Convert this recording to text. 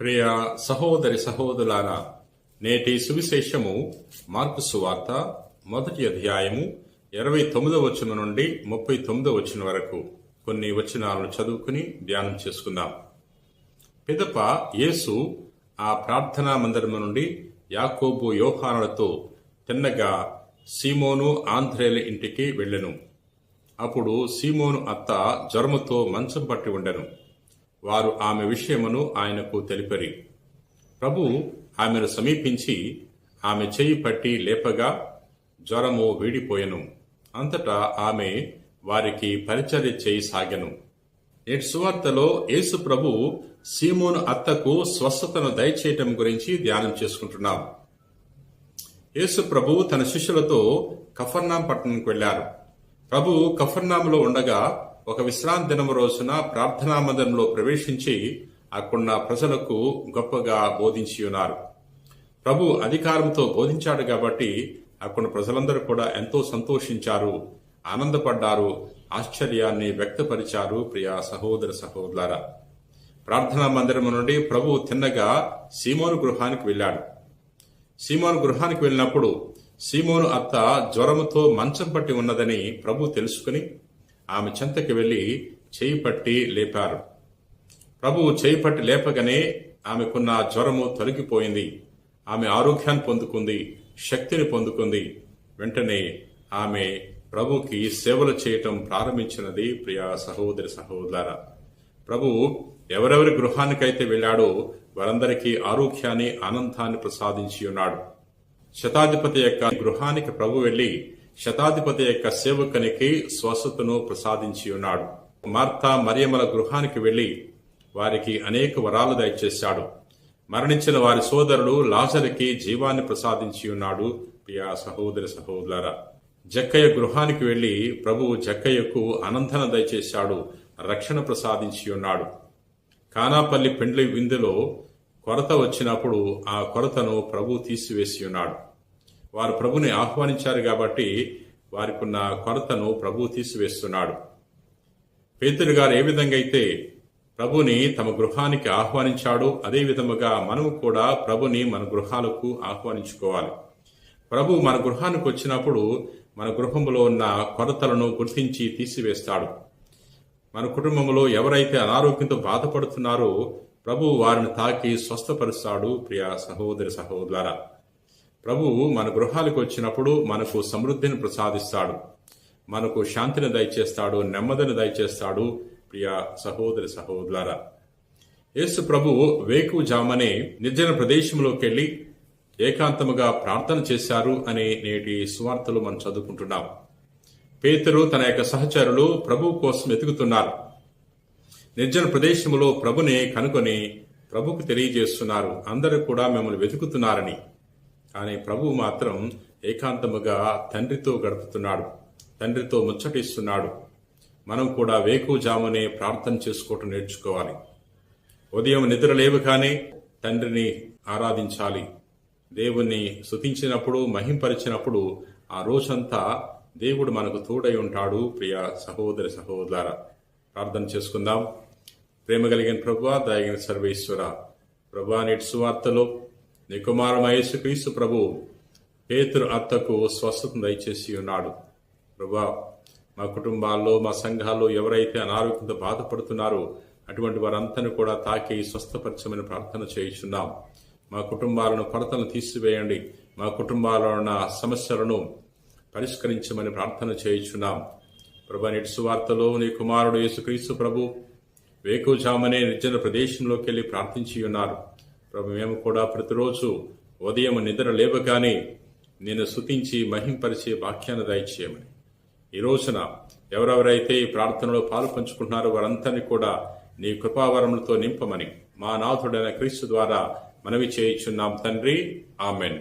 ప్రియ సహోదరి సహోదరులారా నేటి సువిశేషము మార్పు సువార్త మొదటి అధ్యాయము ఇరవై తొమ్మిదవ వచనం నుండి ముప్పై తొమ్మిదవ వచనం వరకు. కొన్ని వచనాలను చదువుకుని ధ్యానం చేసుకుందాం. పిదప యేసు ఆ ప్రార్థనా మందిరము నుండి యాకోబు యోహానులతో తిన్నగా సీమోను ఆంధ్రేల ఇంటికి వెళ్ళెను. అప్పుడు సీమోను అత్త జ్వరముతో మంచం పట్టి ఉండెను. వారు ఆమె విషయమును ఆయనకు తెలిపరి. ప్రభు ఆమెను సమీపించి ఆమె చెయ్యి పట్టి లేపగా జ్వరము వీడిపోయెను. అంతటా ఆమె వారికి పరిచర్య చేయి సాగెను. నేటి సువార్తలో యేసు ప్రభు సీమోను అత్తకు స్వస్థతను దయచేయటం గురించి ధ్యానం చేసుకుంటున్నాం. యేసు ప్రభు తన శిష్యులతో కఫర్నాం పట్టణంకు వెళ్ళారు ప్రభు కఫర్నాంలో ఉండగా ఒక విశ్రాంతి దినం రోజున ప్రార్థనా మందిరంలో ప్రవేశించి అక్కడున్న ప్రజలకు గొప్పగా బోధించి ఉన్నారు ప్రభు అధికారంతో బోధించాడు కాబట్టి అక్కడ ప్రజలందరూ కూడా ఎంతో సంతోషించారు ఆనందపడ్డారు ఆశ్చర్యాన్ని వ్యక్తపరిచారు ప్రియ సహోదర సహోదరులారా. ప్రార్థనా మందిరం నుండి ప్రభు తిన్నగా సీమోను గృహానికి వెళ్ళాడు. సీమోను గృహానికి వెళ్ళినప్పుడు సీమోను అత్త జ్వరముతో మంచం పట్టి ఉన్నదని ప్రభు తెలుసుకుని ఆమె చెంతకి వెళ్ళి చేయి పట్టి లేపారు. ప్రభు చేయి పట్టి లేపగానే ఆమెకున్న జ్వరము తొలగిపోయింది. ఆమె ఆరోగ్యాన్ని పొందుకుంది శక్తిని పొందుకుంది. వెంటనే ఆమె ప్రభుకి సేవలు చేయటం ప్రారంభించినది ప్రియ సహోదరి సహోదర ప్రభు ఎవరెవరి గృహానికైతే వెళ్ళాడో వారందరికీ ఆరోగ్యాన్ని ఆనందాన్ని ప్రసాదించి ఉన్నాడు. శతాధిపతి యొక్క గృహానికి ప్రభు వెళ్ళి శతాధిపతి యొక్క సేవకునికి స్వస్థతను ప్రసాదించి ఉన్నాడు. మార్తా మరియమల గృహానికి వెళ్ళి వారికి అనేక వరాలు దయచేశాడు. మరణించిన వారి సోదరుడు లాజరికి జీవాన్ని ప్రసాదించి ఉన్నాడు. ప్రియా సహోదరి సహోదర జక్కయ్య గృహానికి వెళ్ళి ప్రభువు జక్కయ్యకు అనంతన దయచేశాడు. రక్షణ ప్రసాదించి ఉన్నాడు. కానాపల్లి పెండ్లి విందులో కొరత వచ్చినప్పుడు ఆ కొరతను ప్రభు తీసివేసి ఉన్నాడు. వారు ప్రభుని ఆహ్వానించారు కాబట్టి వారికున్న కొరతను ప్రభు తీసివేస్తున్నాడు. పేతురు గారు ఏ విధంగా అయితే ప్రభుని తమ గృహానికి ఆహ్వానించాడు అదే విధముగా మనము కూడా ప్రభుని మన గృహాలకు ఆహ్వానించుకోవాలి. ప్రభు మన గృహానికి వచ్చినప్పుడు మన గృహంలో ఉన్న కొరతలను గుర్తించి తీసివేస్తాడు. మన కుటుంబంలో ఎవరైతే అనారోగ్యంతో బాధపడుతున్నారో ప్రభు వారిని తాకి స్వస్థపరుస్తాడు. ప్రియ సహోదరి సహోదరా ప్రభువు మన గృహాలకు వచ్చినప్పుడు మనకు సమృద్ధిని ప్రసాదిస్తాడు. మనకు శాంతిని దయచేస్తాడు నెమ్మదిని దయచేస్తాడు. ప్రియ సహోదరి సహోదర యేసు ప్రభు వేకు జామనే నిర్జన ప్రదేశంలోకి వెళ్ళి ఏకాంతముగా ప్రార్థన చేశారు అనే నేటి సువార్తలు మనం చదువుకుంటున్నాం. పేతురు తన యొక్క సహచరులు ప్రభు కోసం వెతుకుతున్నారు. నిర్జన ప్రదేశములో ప్రభుని కనుకొని ప్రభుకు తెలియజేస్తున్నారు. అందరూ కూడా మిమ్మల్ని వెతుకుతున్నారని. కానీ ప్రభు మాత్రం ఏకాంతముగా తండ్రితో గడుపుతున్నాడు. తండ్రితో ముచ్చటిస్తున్నాడు. మనం కూడా వేకుజామునే ప్రార్థన చేసుకోవటం నేర్చుకోవాలి. ఉదయం నిద్ర లేవగానే తండ్రిని ఆరాధించాలి. దేవుణ్ణి స్తుతించినప్పుడు మహింపరిచినప్పుడు ఆ రోజంతా దేవుడు మనకు తోడై ఉంటాడు ప్రియ సహోదరి సహోదర ప్రార్థన చేసుకుందాం. ప్రేమ కలిగిన ప్రభు దయగిన సర్వేశ్వర. ప్రభా నేటి సువార్తలో నీ కుమారమయేసు క్రీస్తు ప్రభు పేతురు అత్తకు స్వస్థత దయచేసి ఉన్నాడు. ప్రభా మా కుటుంబాల్లో మా సంఘాల్లో ఎవరైతే అనారోగ్యంతో బాధపడుతున్నారో అటువంటి వారంతను కూడా తాకి స్వస్థపరచమని ప్రార్థన చేయిస్తున్నాం. మా కుటుంబాలను కొరతలను తీసివేయండి. మా కుటుంబాల్లో ఉన్న సమస్యలను పరిష్కరించమని ప్రార్థన చేయించున్నాం ప్రభా నేటి సువార్తలో నీ కుమారుడు యేసుక్రీస్తు ప్రభు వేకుజామనే నిర్జన ప్రదేశంలోకి వెళ్ళి ప్రార్థించి ఉన్నారు. ప్రభు మేము కూడా ప్రతిరోజు ఉదయం నిద్ర లేవగానే నేను శుతించి మహింపరిచే వాక్యాన్ని దయచేయమని. ఈ రోజున ఎవరెవరైతే ఈ ప్రార్థనలో పాలు పంచుకుంటున్నారో వారందరినీ కూడా నీ కృపావరములతో నింపమని మా నాథుడైన క్రీస్తు ద్వారా మనవి చేయించున్నాం తండ్రి. ఆమెన్.